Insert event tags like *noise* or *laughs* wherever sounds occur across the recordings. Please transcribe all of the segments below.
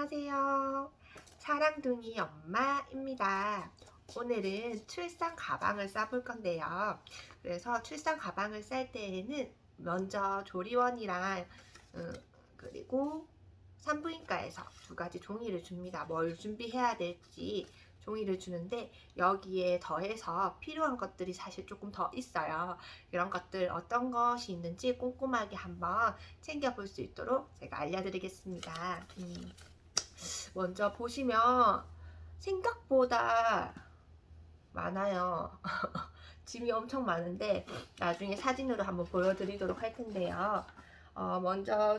안녕하세요. 사랑둥이 엄마입니다. 오늘은 출산 가방을 싸볼 건데요. 그래서 출산 가방을 쌀 때에는 먼저 조리원이랑 음, 그리고 산부인과에서 두 가지 종이를 줍니다. 뭘 준비해야 될지 종이를 주는데 여기에 더해서 필요한 것들이 사실 조금 더 있어요. 이런 것들 어떤 것이 있는지 꼼꼼하게 한번 챙겨볼 수 있도록 제가 알려드리겠습니다. 음, 먼저 보시면 생각보다 많아요. *laughs* 짐이 엄청 많은데 나중에 사진으로 한번 보여드리도록 할 텐데요. 어, 먼저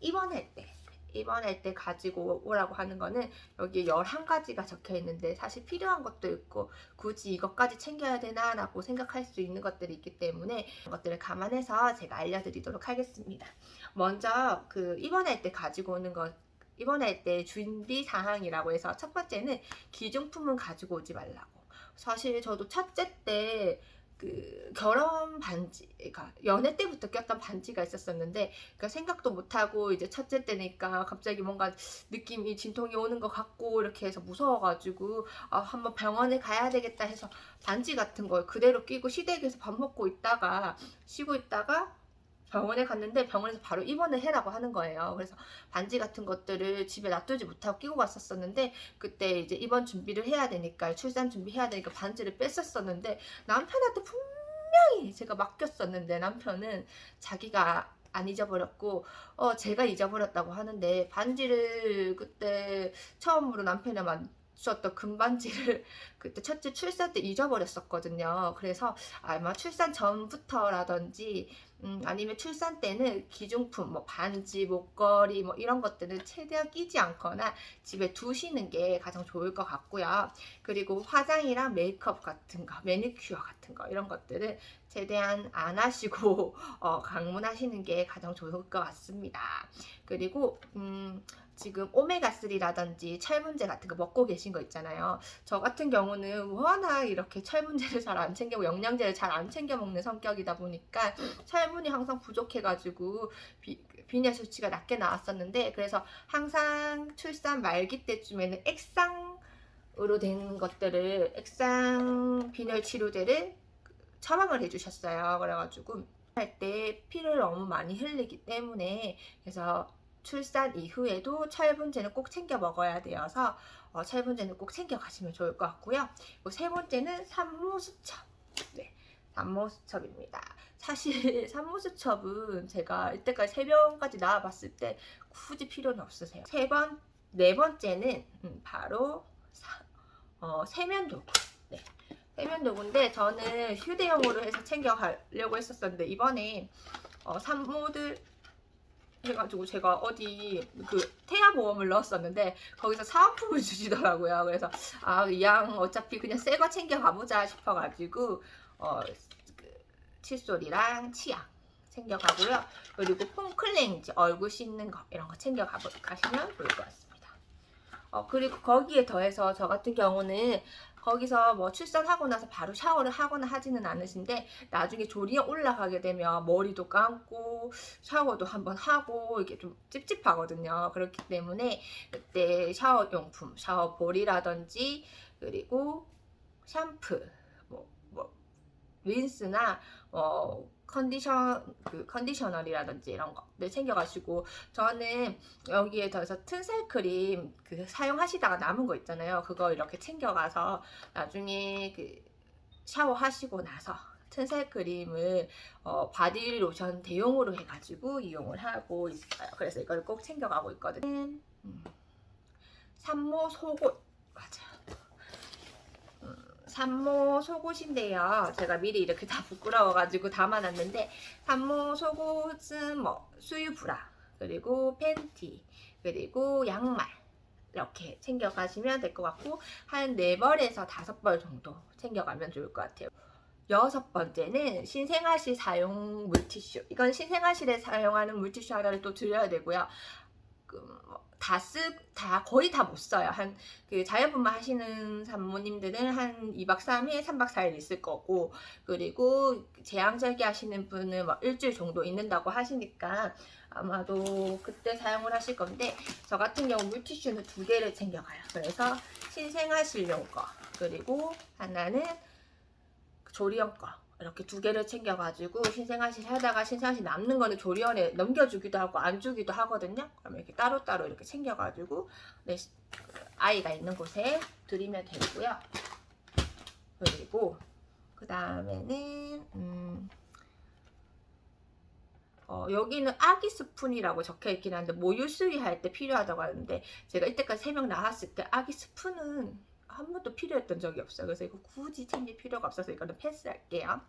입원할 때 입원할 때 가지고 오라고 하는 거는 여기 11가지가 적혀 있는데 사실 필요한 것도 있고 굳이 이것까지 챙겨야 되나 라고 생각할 수 있는 것들이 있기 때문에 것들을 감안해서 제가 알려드리도록 하겠습니다. 먼저 그 입원할 때 가지고 오는 것 입원할 때 준비 사항이라고 해서 첫 번째는 기중품은 가지고 오지 말라고. 사실 저도 첫째 때 그 결혼 반지, 그러니까 연애 때부터 꼈던 반지가 있었었는데, 그러니까 생각도 못 하고 이제 첫째 때니까 갑자기 뭔가 느낌이 진통이 오는 것 같고 이렇게 해서 무서워가지고 아, 한번 병원에 가야 되겠다 해서 반지 같은 걸 그대로 끼고 시댁에서 밥 먹고 있다가 쉬고 있다가 병원에 갔는데 병원에서 바로 입원을 해라고 하는 거예요. 그래서 반지 같은 것들을 집에 놔두지 못하고 끼고 갔었었는데 그때 이제 입원 준비를 해야 되니까 출산 준비해야 되니까 반지를 뺐었었는데 남편한테 분명히 제가 맡겼었는데 남편은 자기가 안 잊어버렸고 어 제가 잊어버렸다고 하는데 반지를 그때 처음으로 남편이 맞췄던 금반지를 *laughs* 그때 첫째 출산 때 잊어버렸었거든요. 그래서 아마 출산 전부터라든지 음, 아니면 출산 때는 기중품, 뭐 반지, 목걸이 뭐 이런 것들은 최대한 끼지 않거나 집에 두시는 게 가장 좋을 것 같고요. 그리고 화장이랑 메이크업 같은 거, 매니큐어 같은 거 이런 것들은 최대한 안 하시고 *laughs* 어, 강문하시는 게 가장 좋을 것 같습니다. 그리고 음, 지금 오메가3라든지 철분제 같은 거 먹고 계신 거 있잖아요. 저 같은 경우는 워낙 이렇게 철분제를 잘 안 챙기고 영양제를 잘 안 챙겨 먹는 성격이다 보니까 철분이 항상 부족해가지고 비, 비뇨 수치가 낮게 나왔었는데 그래서 항상 출산 말기 때쯤에는 액상 으로 된 것들을 액상 비뇨 치료제를 처방을 해주셨어요. 그래가지고 할 때 피를 너무 많이 흘리기 때문에 그래서 출산 이후에도 철분제는 꼭 챙겨 먹어야 되어서 어, 철분제는 꼭 챙겨 가시면 좋을 것 같고요. 그리고 세 번째는 산모수첩. 네, 산모수첩입니다. 사실 *laughs* 산모수첩은 제가 이때까지 세 병까지 나와봤을 때 굳이 필요는 없으세요. 세 번, 네 번째는 음, 바로 사, 어, 세면 도구. 네, 세면도구인데 저는 휴대용으로 해서 챙겨 가려고 했었었는데 이번에 어, 산모들 해가지고 제가 어디 그 태아 보험을 넣었었는데 거기서 사은품을 *laughs* 주시더라고요. 그래서 아 이 양 어차피 그냥 새 거 챙겨 가보자 싶어가지고 어 그, 칫솔이랑 치약 챙겨 가고요. 그리고 폼 클렌즈 얼굴 씻는 거 이런 거 챙겨 가시면 좋을 것 같습니다. 어 그리고 거기에 더해서 저 같은 경우는 거기서 뭐 출산하고 나서 바로 샤워를 하거나 하지는 않으신데 나중에 조리에 올라가게 되면 머리도 감고 샤워도 한번 하고 이게 좀 찝찝하거든요. 그렇기 때문에 그때 샤워 용품, 샤워 볼이라든지 그리고 샴푸, 뭐, 뭐 린스나 어 컨디션 그 컨디셔널이라든지 이런 거를 챙겨가시고 저는 여기에 더해서 튼살 크림 그 사용하시다가 남은 거 있잖아요. 그거 이렇게 챙겨가서 나중에 그 샤워하시고 나서 튼살 크림을 어, 바디 로션 대용으로 해가지고 이용을 하고 있어요. 그래서 이걸 꼭 챙겨가고 있거든요. 음. 산모 속옷 맞아요. 산모 속옷인데요. 제가 미리 이렇게 다 부끄러워가지고 담아놨는데 산모 속옷은 뭐 수유 브라 그리고 팬티 그리고 양말 이렇게 챙겨가시면 될 것 같고 한네 벌에서 다섯 벌 정도 챙겨가면 좋을 것 같아요. 여섯 번째는 신생아실 사용 물티슈. 이건 신생아실에 사용하는 물티슈 하나를 또 드려야 되고요. 그, 뭐, 다 쓰, 다, 거의 다 못 써요. 한, 그 자연분만 하시는 산모님들은 한 2박 3일, 3박 4일 있을 거고, 그리고 제왕절개 하시는 분은 뭐 일주일 정도 있는다고 하시니까 아마도 그때 사용을 하실 건데, 저 같은 경우 물티슈는 두 개를 챙겨가요. 그래서 신생아 실용 거, 그리고 하나는 조리원 거. 이렇게 두 개를 챙겨가지고 신생아실 하다가 신생아실 남는 거는 조리원에 넘겨주기도 하고 안 주기도 하거든요. 그러면 이렇게 따로따로 이렇게 챙겨가지고 내 시- 아이가 있는 곳에 드리면 되고요. 그리고 그 다음에는 음, 어, 여기는 아기 스푼이라고 적혀 있긴 한데 모유 수유할 때 필요하다고 하는데 제가 이때까지 세 명 나왔을 때 아기 스푼은 한 번도 필요했던 적이 없어요. 그래서 이거 굳이 챙길 필요가 없어서 이거는 패스할게요.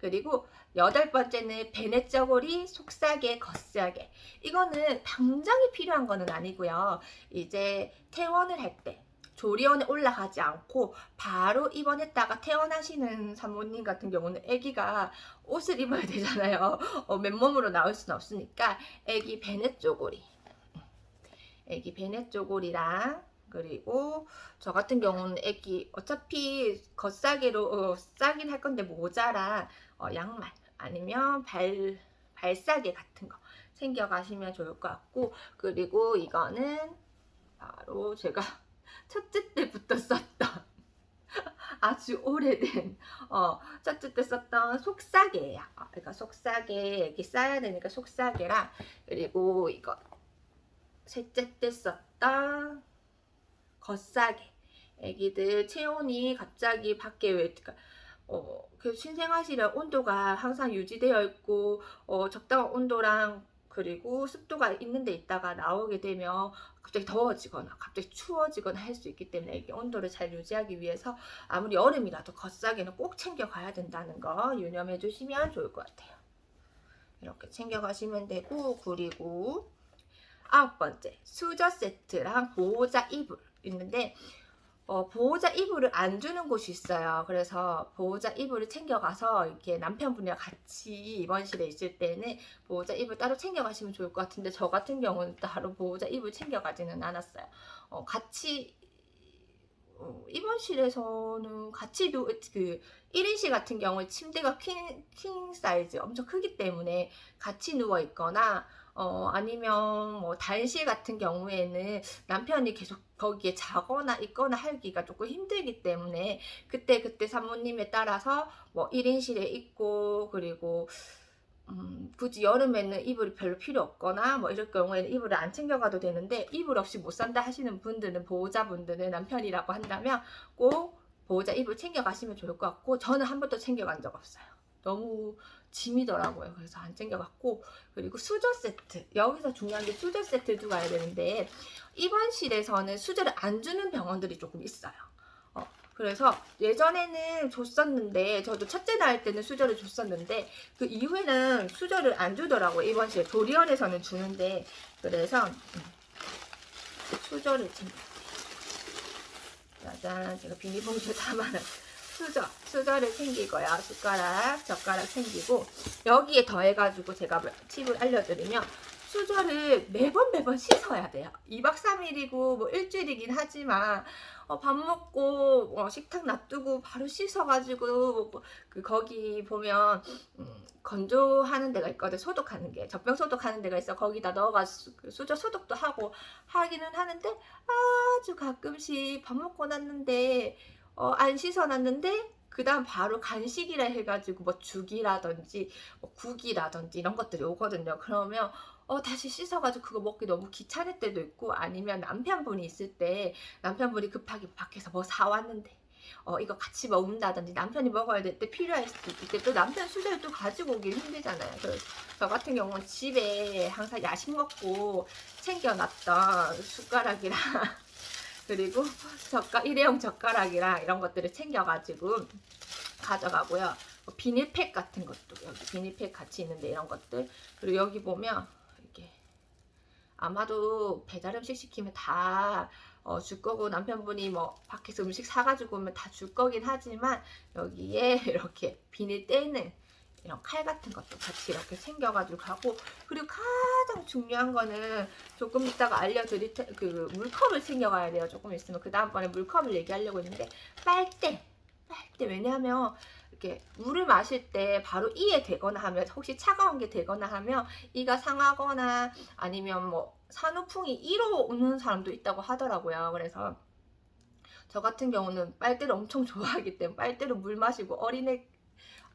그리고 여덟 번째는 베네 저고리 속싸개 겉싸개 이거는 당장이 필요한 거는 아니고요. 이제 퇴원을 할때 조리원에 올라가지 않고 바로 입원했다가 퇴원하시는 사모님 같은 경우는 아기가 옷을 입어야 되잖아요. *laughs* 어, 맨몸으로 나올 수는 없으니까 아기 베네 쪼고리 아기 베네 쪼고리랑 그리고 저 같은 경우는 애기 어차피 겉싸개로 어, 싸긴 할 건데 모자랑 어, 양말 아니면 발 발싸개 같은 거 챙겨 가시면 좋을 것 같고 그리고 이거는 바로 제가 *laughs* 첫째 때부터 썼던 *laughs* 아주 오래된 어 첫째 때 썼던 속싸개예요. 어, 그러니까 속싸개 애기 싸야 되니까 속싸개랑 그리고 이거 셋째 때 썼던 겉싸개. 애기들 체온이 갑자기 밖에 왜 그러니까 어, 그 신생아실에 온도가 항상 유지되어 있고 어, 적당한 온도랑 그리고 습도가 있는 데 있다가 나오게 되면 갑자기 더워지거나 갑자기 추워지거나 할 수 있기 때문에 이게 온도를 잘 유지하기 위해서 아무리 여름이라도 겉싸개는 꼭 챙겨 가야 된다는 거 유념해 주시면 좋을 것 같아요. 이렇게 챙겨 가시면 되고 그리고 아홉 번째 수저 세트랑 보호자 이불 있는데 어, 보호자 이불을 안 주는 곳이 있어요. 그래서 보호자 이불을 챙겨가서 이렇게 남편분이랑 같이 입원실에 있을 때는 보호자 이불 따로 챙겨가시면 좋을 것 같은데 저 같은 경우는 따로 보호자 이불 챙겨가지는 않았어요. 어, 같이 어, 입원실에서는 같이 누, 그 1인실 같은 경우에 침대가 퀸, 퀸 사이즈 엄청 크기 때문에 같이 누워 있거나 어, 아니면 뭐 단실 같은 경우에는 남편이 계속 거기에 자거나 있거나 하기가 조금 힘들기 때문에 그때 그때 사모님에 따라서 뭐 1인실에 있고 그리고 음, 굳이 여름에는 이불이 별로 필요 없거나 뭐 이럴 경우에는 이불을 안 챙겨가도 되는데 이불 없이 못 산다 하시는 분들은 보호자분들은 남편이라고 한다면 꼭 보호자 이불 챙겨가시면 좋을 것 같고 저는 한 번도 챙겨간 적 없어요. 너무 짐이더라고요. 그래서 안 챙겨갔고 그리고 수저 세트 여기서 중요한 게 수저 세트도 가야 되는데 입원실에서는 수저를 안 주는 병원들이 조금 있어요. 어, 그래서 예전에는 줬었는데 저도 첫째 낳을 때는 수저를 줬었는데 그 이후에는 수저를 안 주더라고요. 입원실 조리원에서는 주는데 그래서 음, 수저를 챙겨. 짜잔 제가 비닐봉지에 담아놨 수저, 수저를 챙기고요. 숟가락, 젓가락 챙기고 여기에 더해가지고 제가 팁을 알려드리면 수저를 매번 매번 씻어야 돼요. 2박 3일이고 뭐 일주일이긴 하지만 어, 밥 먹고 어, 식탁 놔두고 바로 씻어가지고 뭐, 그 거기 보면 음, 건조하는 데가 있거든 소독하는 게 젖병 소독하는 데가 있어 거기다 넣어가지고 그 수저 소독도 하고 하기는 하는데 아주 가끔씩 밥 먹고 났는데 어, 안 씻어놨는데 그 다음 바로 간식이라 해가지고 뭐 죽이라든지 뭐 국이라든지 이런 것들이 오거든요. 그러면 어, 다시 씻어가지고 그거 먹기 너무 귀찮을 때도 있고 아니면 남편분이 있을 때 남편분이 급하게 밖에서 뭐 사왔는데 어, 이거 같이 먹는다든지 남편이 먹어야 될 때 필요할 수도 때또 남편 수저를 또 가지고 오기 힘들잖아요. 그래서 저 같은 경우는 집에 항상 야식 먹고 챙겨놨던 숟가락이랑 *laughs* 그리고 젓가 일회용 젓가락이랑 이런 것들을 챙겨가지고 가져가고요. 뭐 비닐팩 같은 것도 여기 비닐팩 같이 있는데 이런 것들 그리고 여기 보면 이렇게 아마도 배달 음식 시키면 다 어, 줄 거고 남편분이 뭐 밖에서 음식 사가지고 오면 다 줄 거긴 하지만 여기에 *laughs* 이렇게 비닐 떼는 이런 칼 같은 것도 같이 이렇게 챙겨가지고 가고 그리고 가장 중요한 거는 조금 이따가 알려드릴 테, 그 물컵을 챙겨가야 돼요. 조금 있으면 그 다음번에 물컵을 얘기하려고 했는데 빨대 빨대 왜냐하면 이렇게 물을 마실 때 바로 이에 대거나 하면 혹시 차가운 게 되거나 하면 이가 상하거나 아니면 뭐 산후풍이 이로 오는 사람도 있다고 하더라고요. 그래서 저 같은 경우는 빨대를 엄청 *laughs* 좋아하기 때문에 빨대로 물 마시고 어린애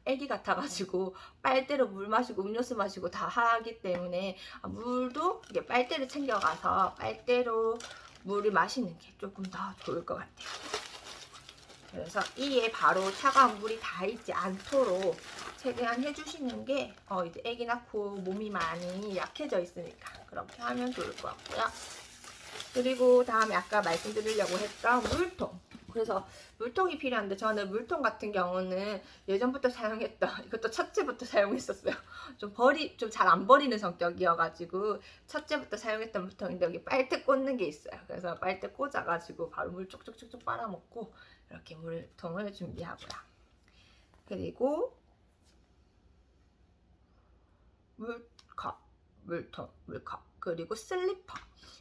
애기 같아가지고 빨대로 물 마시고 음료수 마시고 다 하기 때문에 아, 물도 이게 빨대를 챙겨가서 빨대로 물을 마시는 게 조금 더 좋을 것 같아요. 그래서 이에 바로 차가운 물이 닿지 않도록 최대한 해주시는 게 어, 이제 애기 낳고 몸이 많이 약해져 있으니까 그렇게 하면 좋을 것 같고요. 그리고 다음에 아까 말씀드리려고 했던 물통. 그래서 물통이 필요한데 저는 물통 같은 경우는 예전부터 사용했던 *laughs* 이것도 첫째부터 사용했었어요. *laughs* 좀 버리 좀 잘 안 버리는 성격이어가지고 첫째부터 사용했던 물통인데 여기 빨대 꽂는 게 있어요. 그래서 빨대 꽂아가지고 바로 물 쪽쪽쪽쪽 빨아먹고 이렇게 물통을 준비하고요. 그리고 물컵, 물통, 물컵 그리고 슬리퍼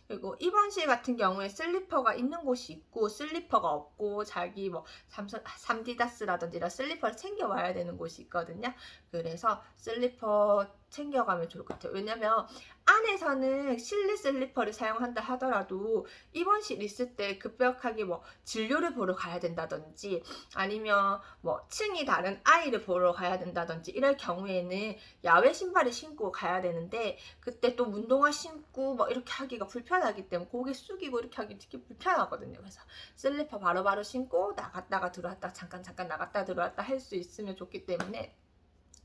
그리고 입원실 같은 경우에 슬리퍼가 있는 곳이 있고 슬리퍼가 없고 자기 뭐 삼성 삼디다스라든지 이런 슬리퍼를 챙겨와야 되는 곳이 있거든요. 그래서 슬리퍼 챙겨가면 좋을 것 같아요. 왜냐면 안에서는 실내 슬리퍼를 사용한다 하더라도 입원실 있을 때 급격하게 뭐 진료를 보러 가야 된다든지 아니면 뭐 층이 다른 아이를 보러 가야 된다든지 이럴 경우에는 야외 신발을 신고 가야 되는데 그때 또 운동화 신고 뭐 이렇게 하기가 불편하기 때문에 고개 숙이고 이렇게 하기 되게 불편하거든요. 그래서 슬리퍼 바로바로 신고 나갔다가 들어왔다 잠깐 잠깐 나갔다 들어왔다 할 수 있으면 좋기 때문에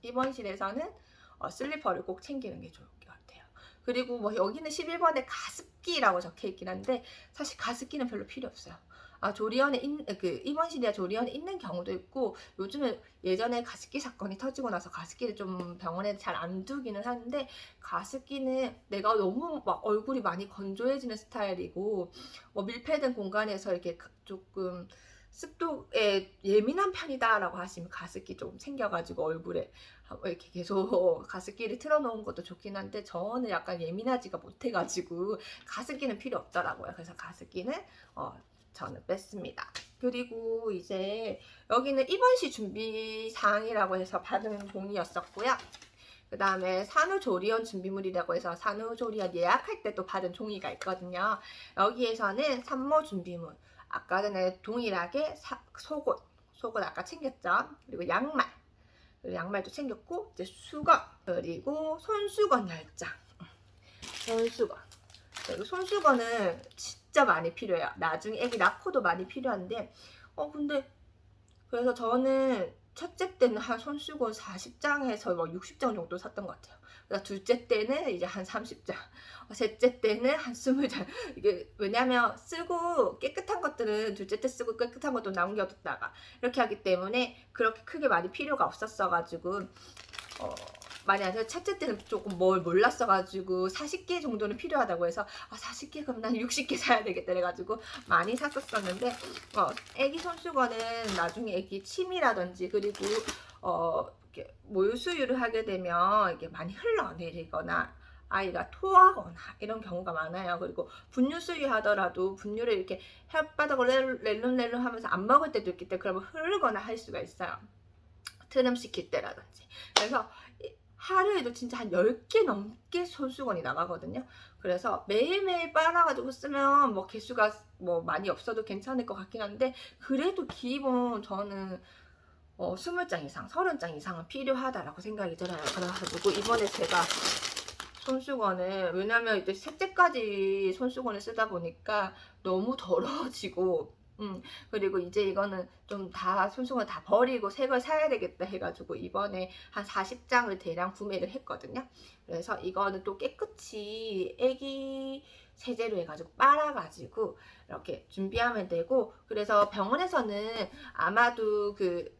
입원실에서는 어, 슬리퍼를 꼭 챙기는 게 좋을 것 같아요. 그리고 뭐 여기는 11번에 가습기라고 적혀 있긴 한데 사실 가습기는 별로 필요 없어요. 아, 조리원에 있, 그 입원실이야 조리원에 있는 경우도 있고 요즘에 예전에 가습기 사건이 터지고 나서 가습기를 좀 병원에 잘 안 두기는 하는데 가습기는 내가 너무 막 얼굴이 많이 건조해지는 스타일이고 뭐 밀폐된 공간에서 이렇게 조금 습도에 예민한 편이다라고 하시면 가습기 조금 챙겨가지고 얼굴에 이렇게 계속 *laughs* 가습기를 틀어놓은 것도 좋긴 한데 저는 약간 예민하지가 못해가지고 가습기는 필요 없더라고요. 그래서 가습기는 어, 저는 뺐습니다. 그리고 이제 여기는 입원시 준비 사항이라고 해서 받은 종이였었고요. 그 다음에 산후조리원 준비물이라고 해서 산후조리원 예약할 때 또 받은 종이가 있거든요. 여기에서는 산모 준비물, 아까 전에 동일하게 사, 속옷, 속옷 아까 챙겼죠. 그리고 양말, 그리고 양말도 챙겼고 이제 수건, 그리고 손수건 열장, 손수건. 손수건은 진짜 많이 필요해요. 나중에 애기 낳고도 많이 필요한데, 어 근데 그래서 저는 첫째 때는 한 손수건 40장에서 뭐 60장 정도 샀던 것 같아요. 그래서 둘째 때는 이제 한 30장, 셋째 때는 한 20장. 이게 왜냐면 쓰고 깨끗한 것들은 둘째 때 쓰고 깨끗한 것도 남겨뒀다가 이렇게 하기 때문에 그렇게 크게 많이 필요가 없었어가지고 어, 해서 첫째 때는 조금 뭘 몰랐어가지고 40개 정도는 필요하다고 해서 아 40개 그럼 난 60개 사야 되겠다 그래가지고 많이 샀었었는데 어, 애기 손수건은 나중에 애기 침이라든지 그리고 어, 이렇게 모유수유를 하게 되면 이게 많이 흘러내리거나 아이가 토하거나 이런 경우가 많아요. 그리고 분유 수유 하더라도 분유를 이렇게 혓바닥을 렐름렐름 하면서 안 먹을 때도 있기 때문에 그러면 흐르거나 할 수가 있어요. 트름 시킬 때라든지. 그래서 하루에도 진짜 한 10개 넘게 손수건이 나가거든요. 그래서 매일매일 빨아가지고 쓰면 뭐 개수가 뭐 많이 없어도 괜찮을 것 같긴 한데 그래도 기본 저는 어, 20장 이상, 30장 이상은 필요하다라고 생각이 들어요. 그래가지고 이번에 제가 손수건을 왜냐면 이제 셋째까지 손수건을 쓰다 보니까 너무 더러워지고 음, 그리고 이제 이거는 좀 다 손수건 다 버리고 새 걸 사야 되겠다 해가지고 이번에 한 40장을 대량 구매를 했거든요. 그래서 이거는 또 깨끗이 애기 세제로 해가지고 빨아가지고 이렇게 준비하면 되고 그래서 병원에서는 아마도 그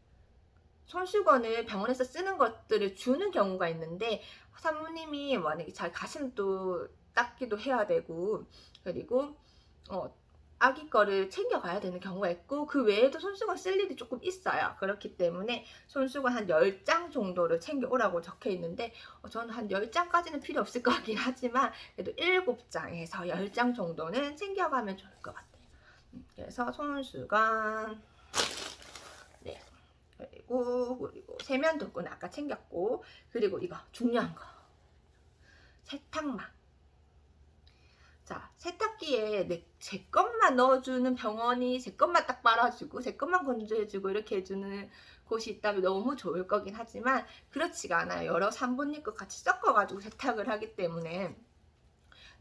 손수건을 병원에서 쓰는 것들을 주는 경우가 있는데 사모님이 만약에 잘 가시면 또 닦기도 해야 되고 그리고 어 아기 거를 챙겨가야 되는 경우가 있고 그 외에도 손수건 쓸 일이 조금 있어요. 그렇기 때문에 손수건 한 10장 정도를 챙겨오라고 적혀 있는데 어, 저는 한 10장까지는 필요 없을 것 같긴 하지만 그래도 7장에서 10장 정도는 챙겨가면 좋을 것 같아요. 음, 그래서 손수건 네 그리고 그리고 세면도구는 아까 챙겼고 그리고 이거 중요한 거 세탁망 자, 세탁기에 내, 제 것만 넣어주는 병원이 제 것만 딱 빨아주고 제 것만 건조해주고 이렇게 해주는 곳이 있다면 너무 좋을 거긴 하지만 그렇지가 않아요. 여러 산부님과 같이 섞어가지고 세탁을 하기 때문에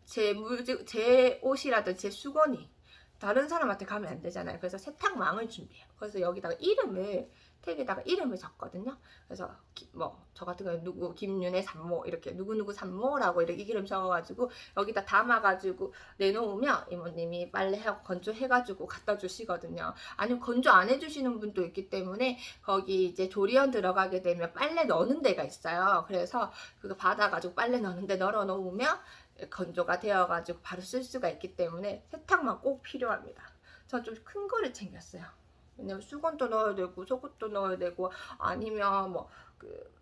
제 물, 제 옷이라든지 제 수건이 다른 사람한테 가면 안 되잖아요. 그래서 세탁망을 준비해요. 그래서 여기다가 이름을 택에다가 이름을 적거든요. 그래서 뭐 저 같은 경우는 누구 김윤혜 산모 이렇게 누구 누구 산모라고 이렇게 이름 적어가지고 여기다 담아가지고 내놓으면 이모님이 빨래하고 건조해가지고 갖다 주시거든요. 아니면 건조 안 해주시는 분도 있기 때문에 거기 이제 조리원 들어가게 되면 빨래 넣는 데가 있어요. 그래서 그거 받아가지고 빨래 넣는데 널어 놓으면 건조가 되어가지고 바로 쓸 수가 있기 때문에 세탁만 꼭 필요합니다. 전좀큰 거를 챙겼어요. 왜냐면 수건도 넣어야 되고 속옷도 넣어야 되고 아니면 뭐 그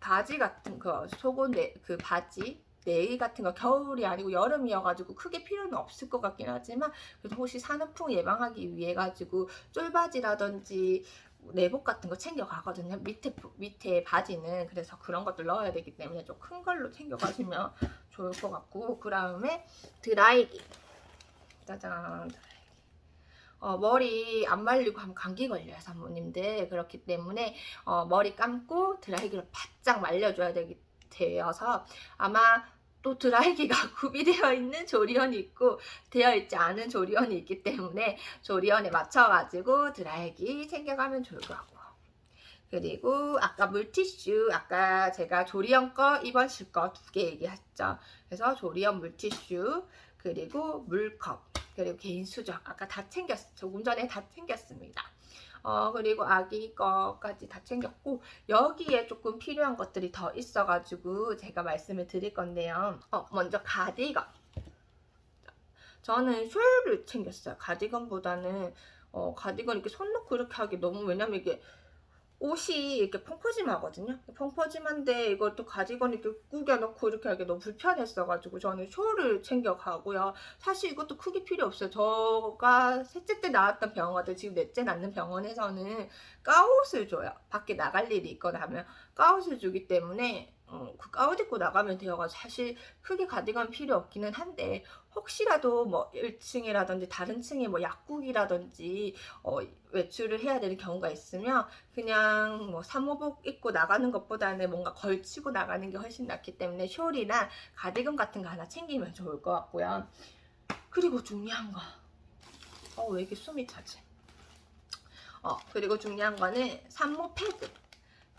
바지 같은 거 속옷 내, 그 바지 내의 같은 거 겨울이 아니고 여름이어가지고 크게 필요는 없을 것 같긴 하지만 그래도 혹시 산후풍 예방하기 위해 가지고 쫄바지라든지 내복 같은 거 챙겨 가거든요. 밑에 부- 밑에 바지는. 그래서 그런 것들 넣어야 되기 때문에 좀 큰 걸로 챙겨 가시면 좋을 것 같고. 그 다음에 드라이기. 짜잔 어, 머리 안 말리고 하면 감기 걸려요, 산모님들. 그렇기 때문에 어, 머리 감고 드라이기로 바짝 말려줘야 되기, 되어서 아마 또 드라이기가 *laughs* 구비되어 있는 조리원이 있고 되어 있지 않은 조리원이 있기 때문에 조리원에 맞춰가지고 드라이기 챙겨가면 좋을 것 같고. 그리고 아까 물티슈 아까 제가 조리원 거 입원실 거 두 개 얘기했죠. 그래서 조리원 물티슈 그리고 물컵 그리고 개인 수저 아까 다 챙겼 조금 전에 다 챙겼습니다. 어 그리고 아기 거까지 다 챙겼고 여기에 조금 필요한 것들이 더 있어가지고 제가 말씀을 드릴 건데요. 어 먼저 가디건 저는 숄을 챙겼어요. 가디건보다는 어 가디건 이렇게 손 놓고 이렇게 하기 너무 왜냐면 이게 옷이 이렇게 펑퍼짐하거든요. 펑퍼짐한데 이걸 또 가디건 이렇게 꾸겨 넣고 이렇게 하기 너무 불편했어가지고 저는 숄을 챙겨가고요. 사실 이것도 크게 필요 없어요. 저가 셋째 때 나왔던 병원 같은 지금 넷째 낳는 병원에서는 가옷을 줘요. 밖에 나갈 일이 있거나 하면 가옷을 주기 때문에 어, 그 가옷 입고 나가면 되어가지고 사실 크게 가디건 필요 없기는 한데 혹시라도 뭐 1층이라든지 다른 층에 뭐 약국이라든지 어, 외출을 해야 되는 경우가 있으면 그냥 뭐 사모복 입고 나가는 것보다는 뭔가 걸치고 나가는 게 훨씬 낫기 때문에 숄이나 가디건 같은 거 하나 챙기면 좋을 것 같고요. 그리고 중요한 거. 어, 왜 이렇게 숨이 차지? 어, 그리고 중요한 거는 산모 패드.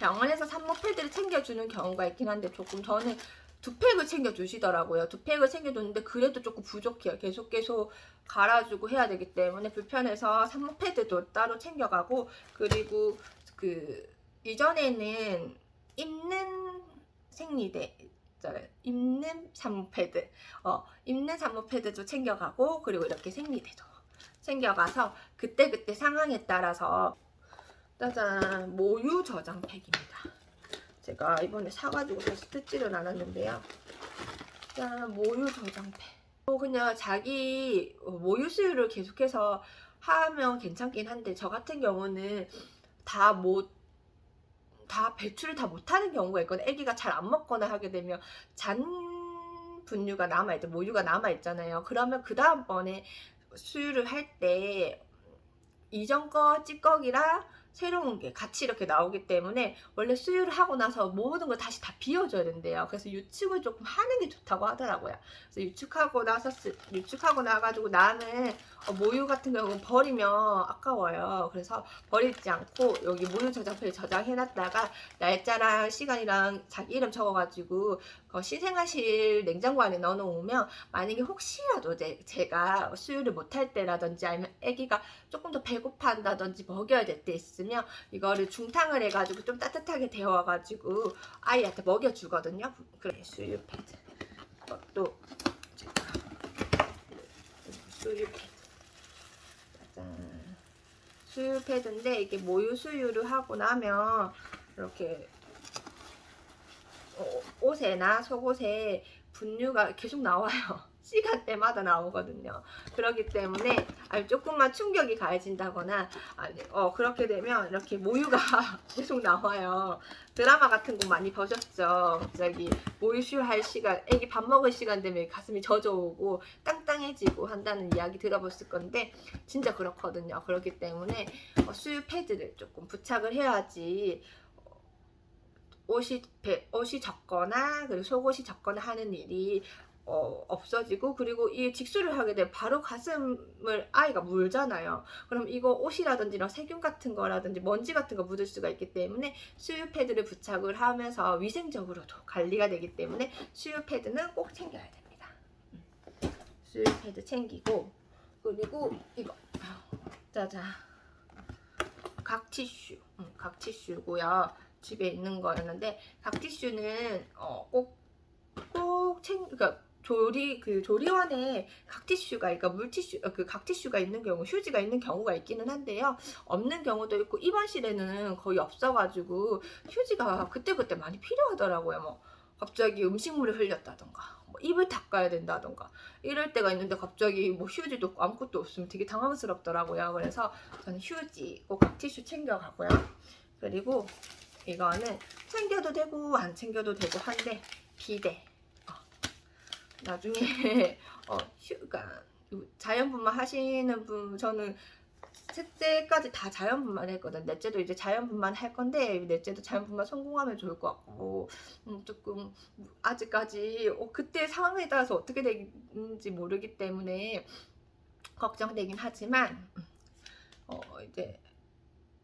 병원에서 산모 패드를 챙겨주는 경우가 있긴 한데 조금 저는 두 팩을 챙겨주시더라고요. 두 팩을 챙겨줬는데 그래도 조금 부족해요. 계속 계속 갈아주고 해야 되기 때문에 불편해서 산모 패드도 따로 챙겨가고 그리고 그 이전에는 입는 생리대. 입는 산모 패드, 어 입는 산모 패드도 챙겨가고 그리고 이렇게 생리대도 챙겨가서 그때 그때 상황에 따라서 짜잔 모유 저장팩입니다. 제가 이번에 사가지고 다시 뜯지를 않았는데요. 짠 모유 저장팩. 어, 그냥 자기 모유 수유를 계속해서 하면 괜찮긴 한데 저 같은 경우는 다 못 다 배출을 다 못하는 경우가 있거든요. 아기가 잘 안 먹거나 하게 되면 잔 분유가 남아 있죠. 모유가 남아 있잖아요. 그러면 그 다음 번에 수유를 할 때 이전 거 찌꺼기랑 새로운 게 같이 이렇게 나오기 때문에 원래 수유를 하고 나서 모든 걸 다시 다 비워줘야 된대요. 그래서 유축을 조금 하는 게 좋다고 하더라고요. 그래서 유축하고 나서 쓰- 유축하고 나가지고 나는 어, 모유 같은 경우는 버리면 아까워요. 그래서 버리지 않고 여기 모유 저장표에 저장해놨다가 날짜랑 시간이랑 자기 이름 적어가지고 어, 신생아실 냉장고 안에 넣어놓으면 만약에 혹시라도 제, 제가 수유를 못할 때라든지 아니면 아기가 조금 더 배고파한다든지 먹여야 될 때 있으면 이거를 중탕을 해가지고 좀 따뜻하게 데워가지고 아이한테 먹여주거든요. 그래 수유 패드. 이것도 제가 수유 패드. 수유 패드인데 이게 모유 수유를 하고 나면 이렇게 어, 옷에나 속옷에 분유가 계속 나와요. *laughs* 시간대마다 나오거든요. 그렇기 때문에 아니 조금만 충격이 가해진다거나 아니 어 그렇게 되면 이렇게 모유가 *laughs* 계속 나와요. 드라마 같은 거 많이 보셨죠? 갑자기 모유 수유할 시간, 애기 밥 먹을 시간 되면 가슴이 젖어오고 땅땅해지고 한다는 이야기 들어봤을 건데 진짜 그렇거든요. 그렇기 때문에 어, 수유 패드를 조금 부착을 해야지 어, 옷이 배- 옷이 젖거나 그리고 속옷이 젖거나 하는 일이 어, 없어지고 그리고 이 직수를 하게 되면 바로 가슴을 아이가 물잖아요. 그럼 이거 옷이라든지 이런 세균 같은 거라든지 먼지 같은 거 묻을 수가 있기 때문에 수유 패드를 부착을 하면서 위생적으로도 관리가 되기 때문에 수유 패드는 꼭 챙겨야 됩니다. 음. 수유 패드 챙기고 그리고 이거 짜잔 각 티슈 음, 각 티슈고요. 집에 있는 거였는데 각 티슈는 어, 꼭 꼭 챙 그러니까 조리 그 조리원에 각 티슈가 그러니까 물티슈 그 각 티슈가 있는 경우 휴지가 있는 경우가 있기는 한데요. 없는 경우도 있고 입원실에는 거의 없어가지고 휴지가 그때 그때 많이 필요하더라고요. 뭐 갑자기 음식물이 흘렸다던가 뭐 입을 닦아야 된다던가 이럴 때가 있는데 갑자기 뭐 휴지도 없고 아무것도 없으면 되게 당황스럽더라고요. 그래서 저는 휴지 꼭 각 티슈 챙겨가고요. 그리고 이거는 챙겨도 되고 안 챙겨도 되고 한데 비데 어. 나중에 *laughs* 어, 휴가 자연분만 하시는 분 저는 셋째까지 다 자연분만 했거든. 넷째도 이제 자연분만 할 건데 넷째도 자연분만 성공하면 좋을 것 같고 음, 조금 아직까지 어, 그때 상황에 따라서 어떻게 되는지 모르기 때문에 걱정되긴 하지만 음, 어, 이제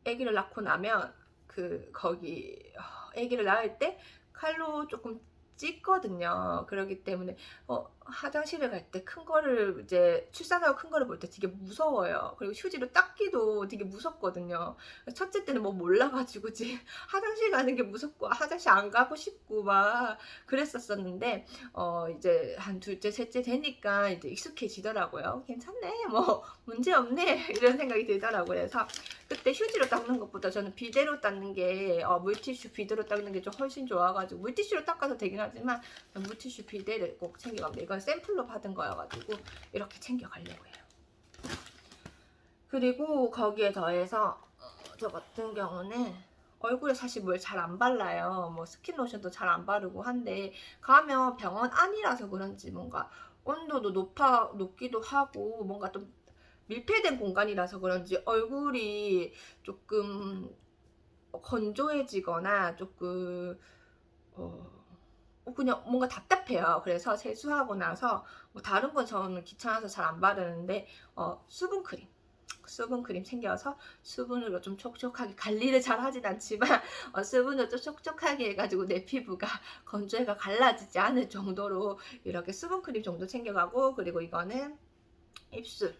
아기를 낳고 나면 그 거기 어, 아기를 낳을 때 칼로 조금 찢거든요. 그렇기 때문에 어, 화장실에 갈때 큰 거를 이제 출산하고 큰 거를 볼 때 되게 무서워요. 그리고 휴지로 닦기도 되게 무섭거든요. 첫째 때는 뭐 몰라가지고 지금 *laughs* 화장실 가는 게 무섭고 화장실 안 가고 싶고 막 그랬었었는데 어 이제 한 둘째 셋째 되니까 이제 익숙해지더라고요. 괜찮네 뭐 문제 없네 *laughs* 이런 생각이 들더라고요. 그래서 그때 휴지로 닦는 것보다 저는 비데로 닦는 게 어, 물티슈 비데로 닦는 게 좀 훨씬 좋아가지고 물티슈로 닦아도 되긴 하지만 물티슈 비데를 꼭 챙겨갑니다. 이건 샘플로 받은 거여가지고 이렇게 챙겨가려고 해요. 그리고 거기에 더해서 어, 저 같은 경우는 얼굴에 사실 뭘 잘 안 발라요. 뭐 스킨 로션도 잘 안 바르고 한데 가면 병원 안이라서 그런지 뭔가 온도도 높아 높기도 하고 뭔가 좀 밀폐된 공간이라서 그런지 얼굴이 조금 건조해지거나 조금 어 그냥 뭔가 답답해요. 그래서 세수하고 나서 뭐 다른 건 저는 귀찮아서 잘 안 바르는데 어 수분 크림 수분 크림 챙겨서 수분으로 좀 촉촉하게 관리를 잘 하진 않지만 *laughs* 어, 수분을 좀 촉촉하게 해가지고 내 피부가 *laughs* 건조해가 갈라지지 않을 정도로 이렇게 수분 크림 정도 챙겨가고 그리고 이거는 입술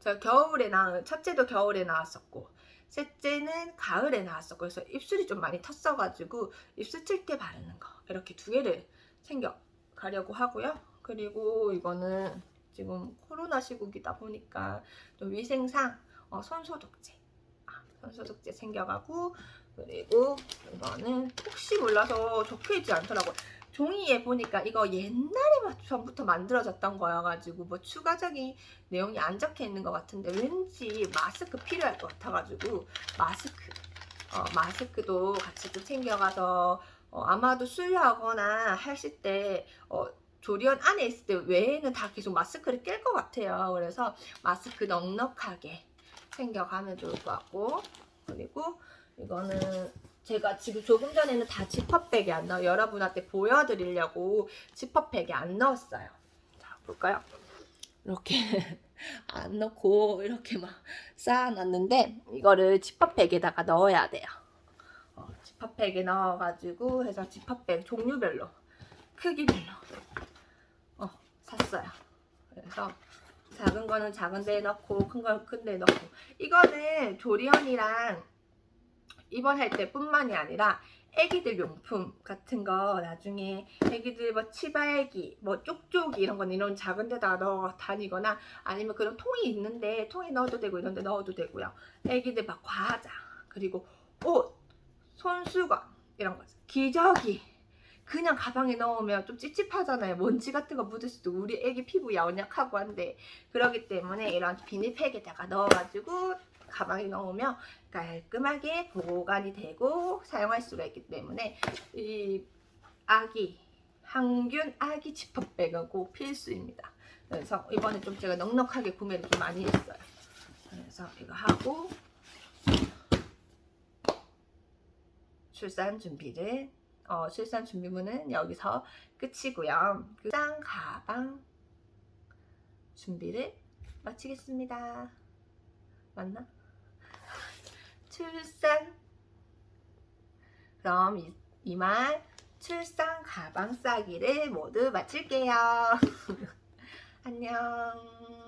저 겨울에 나 첫째도 겨울에 나왔었고 셋째는 가을에 나왔었고 그래서 입술이 좀 많이 텄어가지고 입술 칠 때 바르는 거 이렇게 두 개를 챙겨 가려고 하고요. 그리고 이거는 지금 코로나 시국이다 보니까 좀 위생상 어, 손소독제 아, 손소독제 챙겨가고 그리고 이거는 혹시 몰라서 적혀있지 않더라고요. 종이에 보니까 이거 옛날에 전부터 만들어졌던 거여가지고 뭐 추가적인 내용이 안 적혀 있는 것 같은데 왠지 마스크 필요할 것 같아가지고 마스크 어, 마스크도 같이 또 챙겨가서 어, 아마도 수유하거나 하실 때 어, 조리원 안에 있을 때 외에는 다 계속 마스크를 낄 것 같아요. 그래서 마스크 넉넉하게 챙겨가면 좋을 것 같고 그리고 이거는 제가 지금 조금 전에는 다 지퍼백에 안 넣어 여러분한테 보여드리려고 지퍼백에 안 넣었어요. 자 볼까요? 이렇게 *laughs* 안 넣고 이렇게 막 쌓아놨는데 이거를 지퍼백에다가 넣어야 돼요. 어, 지퍼백에 넣어가지고 해서 지퍼백 종류별로 크기별로 어 샀어요. 그래서 작은 거는 작은 데에 넣고 큰 건 큰 데에 넣고 이거는 조리원이랑 입원할 때뿐만이 아니라 애기들 용품 같은 거 나중에 애기들 뭐 치발기, 뭐 쪽쪽이 이런 건 이런 작은 데다 넣어 다니거나 아니면 그런 통이 있는데 통에 넣어도 되고 이런 데 넣어도 되고요. 애기들 막 과자, 그리고 옷, 손수건 이런 거 기저귀 그냥 가방에 넣으면 좀 찝찝하잖아요. 먼지 같은 거 묻을 수도 우리 애기 피부 연약하고 한데 그렇기 때문에 이런 비닐팩에다가 넣어가지고 가방에 넣으면 깔끔하게 보관이 되고 사용할 수가 있기 때문에 이 아기 항균 아기 지퍼백은 꼭 필수입니다. 그래서 이번에 좀 제가 넉넉하게 구매를 좀 많이 했어요. 그래서 이거 하고 출산 준비를 어, 출산 준비물은 여기서 끝이고요. 출산 가방 준비를 마치겠습니다. 맞나? 출산 그럼 이, 이만 출산 가방 싸기를 모두 마칠게요. *laughs* 안녕.